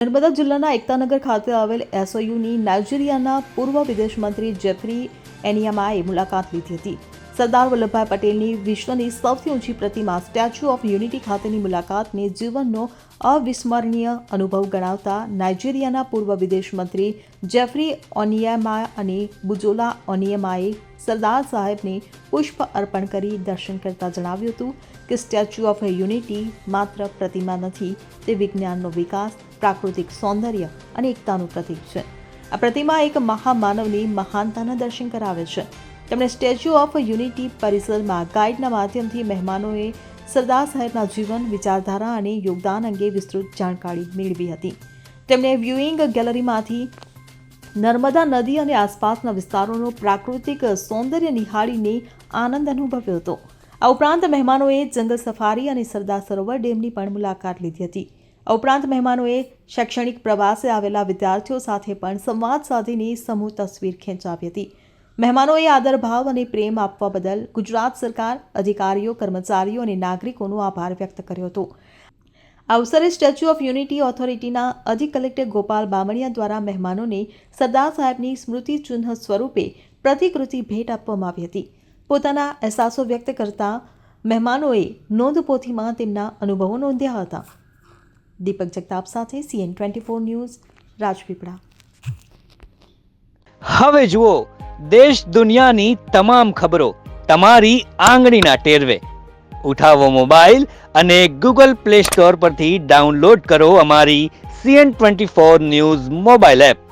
નર્મદા જિલ્લાના એકતાનગર ખાતે આવેલ એસઓયુની નાઇજીરિયાના પૂર્વ વિદેશ મંત્રી જેફરી એનિયામાએ મુલાકાત લીધી હતી. સરદાર વલ્લભભાઈ પટેલની વિશ્વની સૌથી ઊંચી પ્રતિમા સ્ટેચ્યુ ઓફ યુનિટી ખાતેની મુલાકાતને જીવનનો અવિસ્મરણીય અનુભવ ગણાવતા નાઇજીરિયાના પૂર્વ વિદેશ મંત્રી જેફરી ઓનિયામા અને બુજોલા ઓનિયામાએ સરદાર સાહેબને પુષ્પ અર્પણ કરી દર્શન કરતા જણાવ્યું હતું. કે સ્ટેચ્યુ ઓફ યુનિટી માત્ર પ્રતિમા નથી, તે વિજ્ઞાનનો વિકાસ, પ્રાકૃતિક સૌંદર્ય અને એકતાનું પ્રતીક છે. આ પ્રતિમા એક મહામાનવની મહાનતાના દર્શન કરાવે છે. તેમણે સ્ટેચ્યુ ઓફ યુનિટી પરિસરમાં ગાઈડના માધ્યમથી મહેમાનોએ સરદાર સાહેબના જીવન, વિચારધારા અને યોગદાન અંગે વિસ્તૃત જાણકારી મેળવી હતી. તેમણે વ્યુઇંગ ગેલેરીમાંથી નર્મદા નદી અને આસપાસના વિસ્તારોનો પ્રાકૃતિક સૌંદર્ય નિહાળીને આનંદ અનુભવ્યો હતો. આ ઉપરાંત મહેમાનોએ જંગલ સફારી અને સરદાર સરોવર ડેમની પણ મુલાકાત લીધી હતી. આ ઉપરાંત મહેમાનોએ શૈક્ષણિક પ્રવાસે આવેલા વિદ્યાર્થીઓ સાથે પણ સંવાદ સાધીની સમૂહ તસવીર ખેંચાવી હતી. મહેમાનોએ આદરભાવ અને પ્રેમ આપવા બદલ ગુજરાત સરકાર, અધિકારીઓ, કર્મચારીઓ અને નાગરિકોનો આભાર વ્યક્ત કર્યો હતો. આ અવસરે સ્ટેચ્યુ ઓફ યુનિટી ઓથોરિટીના અધિક કલેક્ટર ગોપાલ બામણિયા દ્વારા મહેમાનોને સરદાર સાહેબની સ્મૃતિ ચિહ્ન સ્વરૂપે પ્રતિકૃતિ ભેટ આપવામાં આવી હતી. પોતાના અહેસાસો વ્યક્ત કરતા મહેમાનોએ નોંધપોથીમાં તેમના અનુભવો નોંધ્યા હતા. દીપક જગતાપ સાથે CN twenty four news, Rajpipla. હવે જુઓ, દેશ દુનિયાની તમામ ખબરો તમારી આંગળીના ટેરવે. ઉઠાવો મોબાઈલ અને ગૂગલ પ્લે સ્ટોર પરથી ડાઉનલોડ કરો અમારી CN twenty four news mobile app.